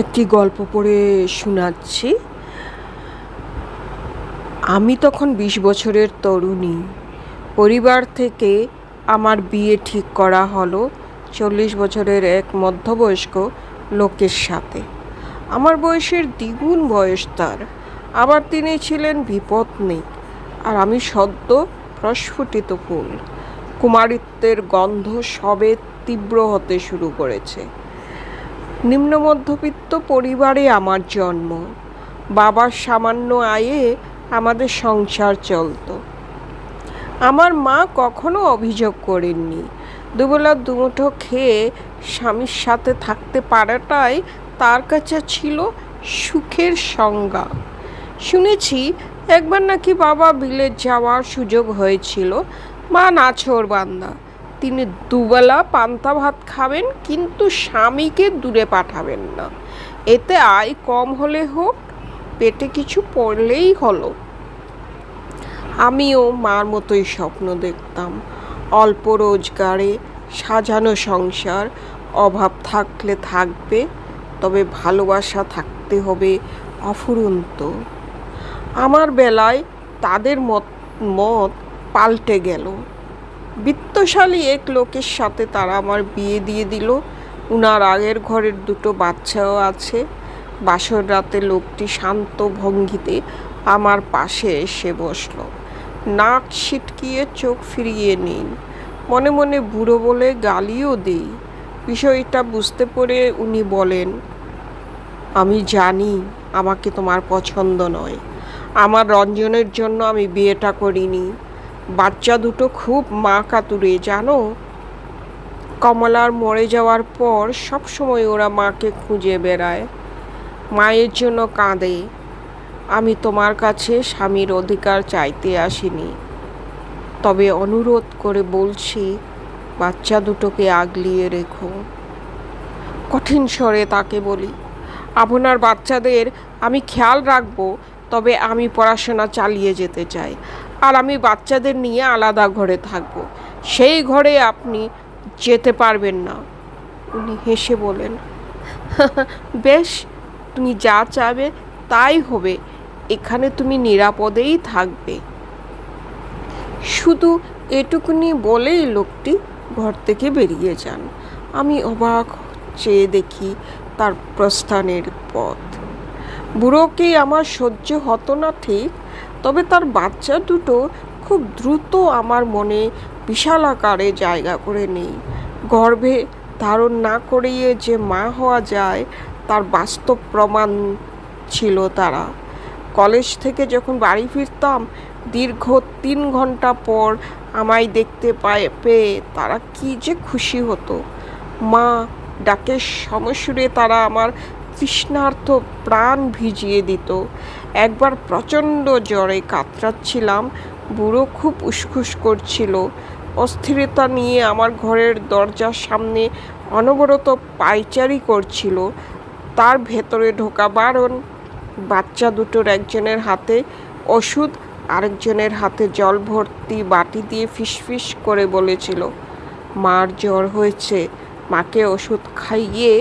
একটি গল্প পড়ে শোনাচ্ছি। আমি তখন বিশ বছরের তরুণী। পরিবার থেকে আমার বিয়ে ঠিক করা হলো চল্লিশ বছরের এক মধ্যবয়স্ক লোকের সাথে। আমার বয়সের দ্বিগুণ বয়স তার। আবার তিনি ছিলেন বিপত্নী আর আমি সদ্য প্রস্ফুটিত ফুল। কুমারিত্বের গন্ধ সবে তীব্র হতে শুরু করেছে। নিম্ন মধ্যবিত্ত পরিবারে আমার জন্ম। বাবার সামান্য আয়ে আমাদের সংসার চলতো। আমার মা কখনো অভিযোগ করেননি। দুবেলা দুমুঠো খেয়ে স্বামীর সাথে থাকতে পারাটাই তার কাছে ছিল সুখের সংজ্ঞা। শুনেছি একবার নাকি বাবা বিলে যাওয়ার সুযোগ হয়েছিল, মা নাছোড় বান্দা তিনি দুবেলা পান্তা ভাত খাবেন, কিন্তু স্বামীকে দূরে পাঠাবেন না। এতে আয় কম হলে হোক, পেটে কিছু পড়লেই হলো। আমিও মার মতোই স্বপ্ন দেখতাম। অল্প রোজগারে, সাজানো সংসার, অভাব থাকলে থাকবে, তবে ভালোবাসা থাকতে হবে অফুরন্ত। আমার বেলায় তাদের মত মত পাল্টে গেল। বিত্তশালী এক লোকের সাথে তারা আমার বিয়ে দিয়ে দিল। উনার আগের ঘরের দুটো বাচ্চাও আছে। বাসর রাতে লোকটি শান্ত ভঙ্গিতে আমার পাশে এসে বসল। নাক ছিটকিয়ে চোখ ফিরিয়ে নিন। মনে মনে বুড়ো বলে গালিও দিই। বিষয়টা বুঝতে পেরে উনি বলেন, আমি জানি আমাকে তোমার পছন্দ নয়। আমার রঞ্জনের জন্য আমি বিয়েটা করিনি। বাচ্চা দুটো খুব মা কাতুরে, জানো? কমলার মরে যাওয়ার পর সব সময় ওরা মাকে খুঁজে বেড়ায়। মায়ের জন্য কাঁদে। আমি তোমার কাছে স্বামীর অধিকার চাইতে আসিনি। তবে অনুরোধ করে বলছি, বাচ্চা দুটোকে আগলিয়ে রেখো। কঠিন স্বরে তাকে বলি, আপনার বাচ্চাদের আমি খেয়াল রাখব, তবে আমি পড়াশোনা চালিয়ে যেতে চাই। আর আমি বাচ্চাদের নিয়ে আলাদা ঘরে থাকব। সেই ঘরে আপনি যেতে পারবেন না। উনি হেসে বলেন, বেশ, তুমি যা চাবে তাই হবে। এখানে তুমি নিরাপদেই থাকবে। শুধু এটুকুনি বলেই লোকটি ঘর থেকে বেরিয়ে যান। আমি অবাক চেয়ে দেখি তার প্রস্থানের পথ। বুড়োকে আমার সহ্য হতো না ঠিক। তবে তার বাচ্চা দুটো খুব দ্রুত আমার মনে বিশাল আকারে জায়গা করে নেই। গর্ভে ধারণ না করিয়ে যে মা হওয়া যায়, তার বাস্তব প্রমাণ ছিল তারা। কলেজ থেকে যখন বাড়ি ফিরতাম, দীর্ঘ তিন ঘণ্টা পর আমায় দেখতে পায়, পেয়ে তারা কি যে খুশি হতো। মা ডাকের সমসুরে তারা আমার তৃষ্ণার্থ প্রাণ ভিজিয়ে দিত। একবার প্রচণ্ড জ্বরে কাতরাচ্ছিলাম, বুড়ো খুব উসখুস করছিল। অস্থিরতা নিয়ে আমার ঘরের দরজার সামনে অনবরত পাইচারি করছিল। তার ভেতরে ঢোকা বারণ, বাচ্চা দুটোর একজনের হাতে ওষুধ, আরেকজনের হাতে জল ভর্তি বাটি দিয়ে ফিসফিস করে বলেছিল, মার জ্বর হয়েছে, মাকে ওষুধ খাইয়ে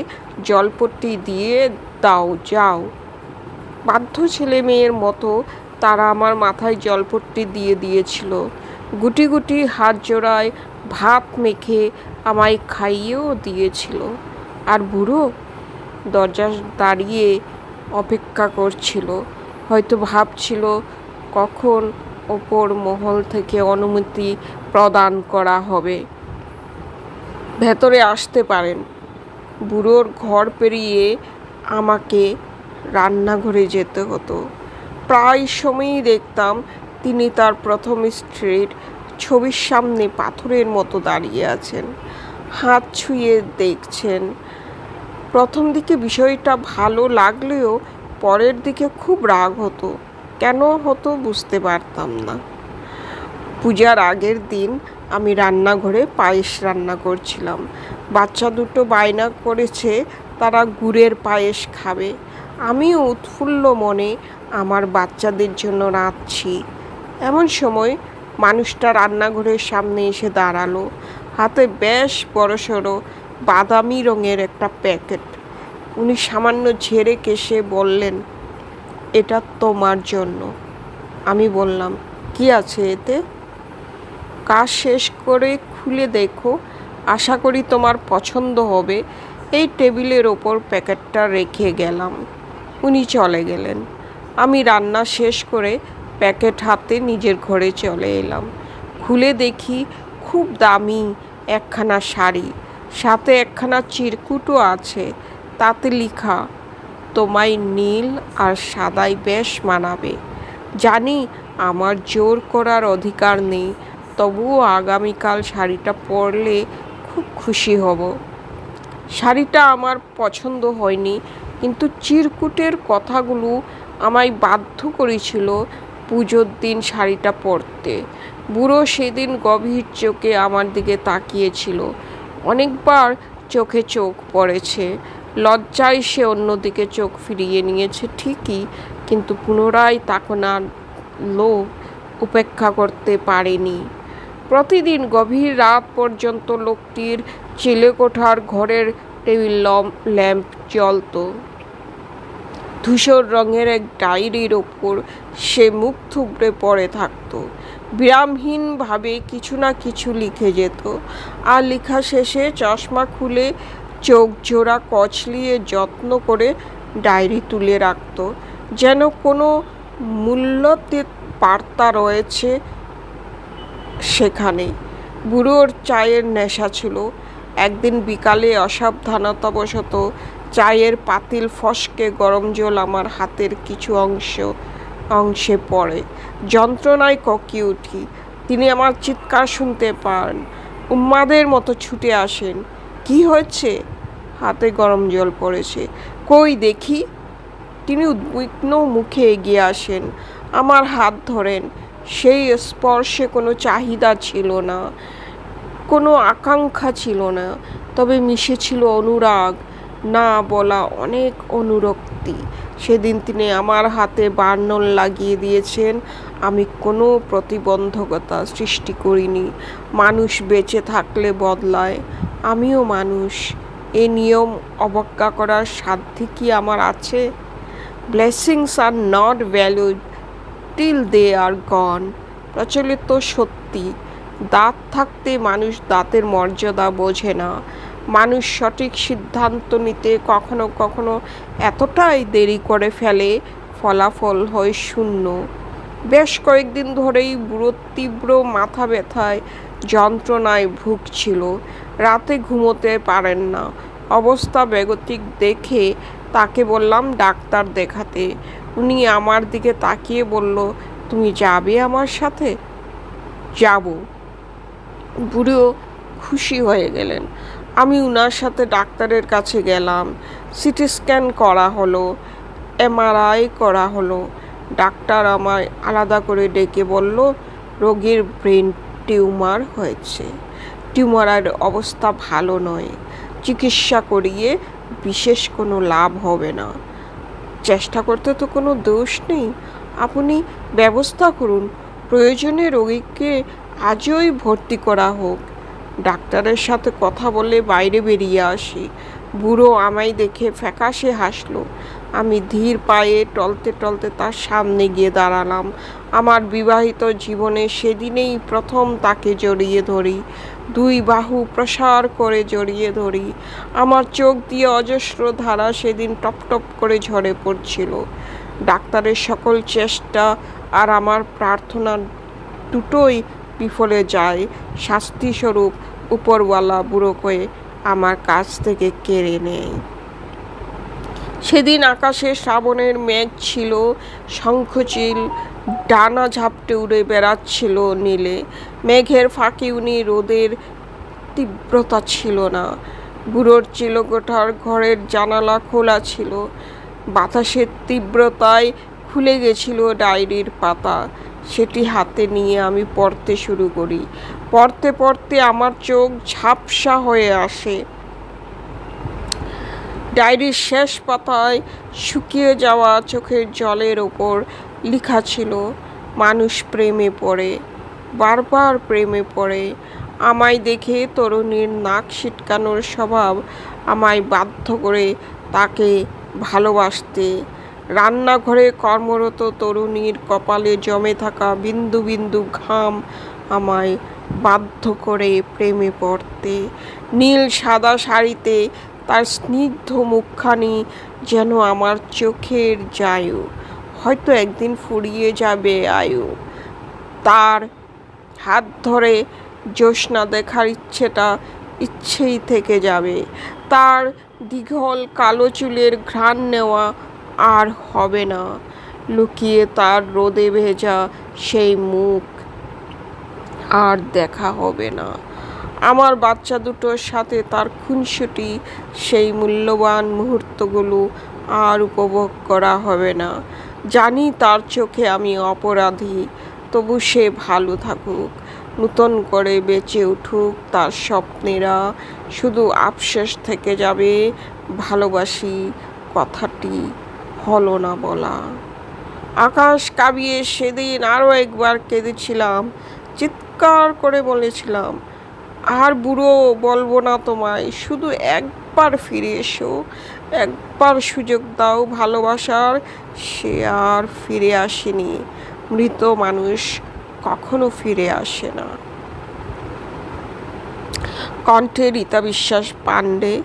জলপট্টি দিয়ে দাও, যাও। বাধ্য ছেলে মেয়ের মতো তারা আমার মাথায় জলপট্টি দিয়ে দিয়েছিল। গুটি গুটি হাত জোড়ায় ভাত মেখে আমায় খাইয়েও দিয়েছিল। আর বুড়ো দরজা দাঁড়িয়ে অপেক্ষা করছিল। হয়তো ভাবছিল কখন ওপর মহল থেকে অনুমতি প্রদান করা হবে। ভেতরে আসতে পারেন। বুড়োর ঘর পেরিয়ে আমাকে রান্নাঘরে যেতে হতো। প্রায় সময়ই দেখতাম তিনি তার প্রথম স্ত্রীর ছবির সামনে পাথরের মতো দাঁড়িয়ে আছেন। হাত ছুঁয়ে দেখছেন। প্রথম দিকে বিষয়টা ভালো লাগলেও পরের দিকে খুব রাগ হতো। কেন হতো বুঝতে পারতাম না। পূজার আগের দিন আমি রান্নাঘরে পায়েস রান্না করছিলাম। বাচ্চা দুটো বায়না করেছে, তারা গুড়ের পায়েস খাবে। আমিও উৎফুল্ল মনে আমার বাচ্চাদের জন্য রাঁধছি। এমন সময় মানুষটা রান্নাঘরের সামনে এসে দাঁড়াল। হাতে বেশ বড়সড় বাদামি রঙের একটা প্যাকেট। উনি সামান্য ঝেড়ে কেসে বললেন, এটা তোমার জন্য। আমি বললাম, কি আছে এতে? কাজ শেষ করে খুলে দেখো। আশা করি তোমার পছন্দ হবে। এই টেবিলের ওপর প্যাকেটটা রেখে গেলাম। উনি চলে গেলেন। আমি রান্না শেষ করে প্যাকেট হাতে নিজের ঘরে চলে এলাম। খুলে দেখি খুব দামি একখানা শাড়ি। সাথে একখানা চিরকুটও আছে। তাতে লেখা, তোমায় নীল আর সাদাই বেশ মানাবে। জানি আমার জোর করার অধিকার নেই, তবুও আগামীকাল শাড়িটা পরলে খুব খুশি হব। শাড়িটা আমার পছন্দ হয়নি, কিন্তু চিরকুটের কথাগুলো আমায় বাধ্য করেছিল পুজোর দিন শাড়িটা পরতে। বুড়ো সেদিন গভীর চোখে আমার দিকে তাকিয়েছিল। অনেকবার চোখে চোখ পড়েছে, লজ্জায় সে অন্যদিকে চোখ ফিরিয়ে নিয়েছে ঠিকই, কিন্তু পুনরায় তাকনার লোভ উপেক্ষা করতে পারেনি। প্রতিদিন গভীর রাত পর্যন্ত লোকটির চিলেকোঠার ঘরের টেবিল ল্যাম্প জ্বলত। ধূসর রঙের এক ডায়েরির ওপর সে মুখ থুবড়ে পড়ে থাকত। বিরামহীনভাবে কিছু না কিছু লিখে যেত। আর লেখা শেষে চশমা খুলে চোখ জোড়া কচলিয়ে যত্ন করে ডায়েরি তুলে রাখত। যেন কোনো মূল্যতে বার্তা রয়েছে সেখানে। বুড়োর চায়ের নেশা ছিল। একদিন বিকালে অসাবধানতাবশত চায়ের পাতিল ফসকে গরম জল আমার হাতের কিছু অংশ, অংশে পড়ে। যন্ত্রণায় ককি উঠি। তিনি আমার চিৎকার শুনতে পান। উম্মাদের মতো ছুটে আসেন। কি হয়েছে? হাতে গরম জল পড়েছে। কই দেখি? তিনি উদ্বিগ্ন মুখে এগিয়ে আসেন। আমার হাত ধরেন। সেই স্পর্শে কোনো চাহিদা ছিল না, কোনো আকাঙ্ক্ষা ছিল না, তবে মিশেছিল অনুরাগ, না বলা অনেক অনুরক্তি। সেদিন তিনি আমার হাতে বার্নল লাগিয়ে দিয়েছেন, আমি কোনো প্রতিবন্ধকতা সৃষ্টি করিনি। মানুষ বেঁচে থাকলে বদলায়, আমিও মানুষ। এ নিয়ম অবজ্ঞা করার সাধ্য কি আমার আছে? Blessings R not valued till they are gone প্রচলিত সত্যি। দাঁত থাকতে মানুষ দাঁতের মর্যাদা বোঝে না। মানুষ সঠিক সিদ্ধান্ত নিতে কখনো কখনো এতটাই দেরি করে ফেলে, ফলাফল হয় শূন্য। বেশ কয়েকদিন ধরেই বুড়ো তীব্র মাথা ব্যথায়, যন্ত্রণায় ভুগছিল। রাতে ঘুমোতে পারেন না। অবস্থা বেগতিক দেখে তাকে বললাম, ডাক্তার দেখাতে। উনি আমার দিকে তাকিয়ে বলল, তুমি যাবে আমার সাথে? যাব। বুড়ো খুশি হয়ে গেলেন। আমি উনার সাথে ডাক্তারের কাছে গেলাম। সিটি স্ক্যান করা হলো, এমআরআই করা হলো। ডাক্তার আমায় আলাদা করে ডেকে বলল, রোগীর ব্রেন টিউমার হয়েছে। টিউমারের অবস্থা ভালো নয়। চিকিৎসা করিয়ে বিশেষ কোনো লাভ হবে না। চেষ্টা করতে তো কোনো দোষ নেই। আপনি ব্যবস্থা করুন। প্রয়োজনে রোগীকে আজই ভর্তি করা হোক। ডাক্তারের সাথে কথা বলে বাইরে বেরিয়ে আসি। বুড়ো আমায় দেখে ফ্যাকাশে হাসলো। আমি ধীর পায়ে টলতে টলতে তার সামনে গিয়ে দাঁড়ালাম। আমার বিবাহিত জীবনে সেদিনেই প্রথম তাকে জড়িয়ে ধরি। দুই বাহু প্রসার করে জড়িয়ে ধরি। আমার চোখ দিয়ে অজস্র ধারা সেদিন টপ টপ করে ঝরে পড়ছিল। ডাক্তারের সকল চেষ্টা আর আমার প্রার্থনা দুটোই বিফলে যায়। শাস্তিস্বরূপ উপরওয়ালা বুড়ো কয়ে আমার কাছ থেকে কেড়ে নেয়। সেদিন আকাশে শ্রাবণের মেঘ ছিল, শঙ্খচিল ডানা ঝাপটে উড়ে বেড়াচ্ছিল নীলে। মেঘের ফাঁকি উনি রোদের তীব্রতা ছিল না। বুড়োর চিলকোঠার ঘরের জানালা খোলা ছিল। বাতাসের তীব্রতায় খুলে গেছিল ডায়েরির পাতা। সেটি হাতে নিয়ে আমি পড়তে শুরু করি। পড়তে পড়তে আমার চোখ ঝাপসা হয়ে আসে। ডায়েরির শেষ পাতায় শুকিয়ে যাওয়া চোখের জলের ওপর লেখা ছিল, মানুষ প্রেমে পড়ে, বারবার প্রেমে পড়ে, আমায় দেখে তরুণীর নাক ছিটকানোর স্বভাব আমায় বাধ্য করে তাকে ভালোবাসতে। রান্নাঘরে কর্মরত তরুণীর কপালে জমে থাকা বিন্দু বিন্দু ঘাম আমায় বাধ্য করে প্রেমে পড়তে। নীল সাদা শাড়িতে তার স্নিগ্ধ মুখখানি যেন আমার চোখের জায়ু। হয়তো একদিন ফুরিয়ে যাবে আয়ু। তার হাত ধরে জ্যোৎস্না দেখার ইচ্ছেটা ইচ্ছেই থেকে যাবে। তার দীঘল কালো চুলের ঘ্রাণ নেওয়া আর হবে না। লুকিয়ে তার রোদে ভেজা সেই মুখ আর দেখা হবে না। আমার বাচ্চা দুটোর সাথে তার খুনসুটি, সেই মূল্যবান মুহূর্তগুলো আর উপভোগ করা হবে না। জানি তার চোখে আমি অপরাধী, তবু সে ভালো থাকুক, নূতন করে বেঁচে উঠুক তার স্বপ্নেরা। শুধু আফসোস থেকে যাবে, ভালোবাসি কথাটি হলো না বলা। আকাশ কাবিয়ে সেদিন আরও একবার কেঁদেছিলাম, চিৎকার করে বলেছিলাম আর বুড়ো বলব না তোমায়, শুধু একবার ফিরে এসো, একবার সুযোগ দাও ভালোবাসার, সে আর ফিরে আসেনি। মৃত মানুষ কখনো ফিরে আসে না। কণ্ঠে রীতা বিশ্বাস পাণ্ডে,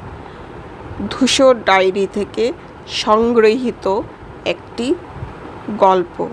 ধূসর ডায়েরি থেকে সংগৃহীত একটি গল্প।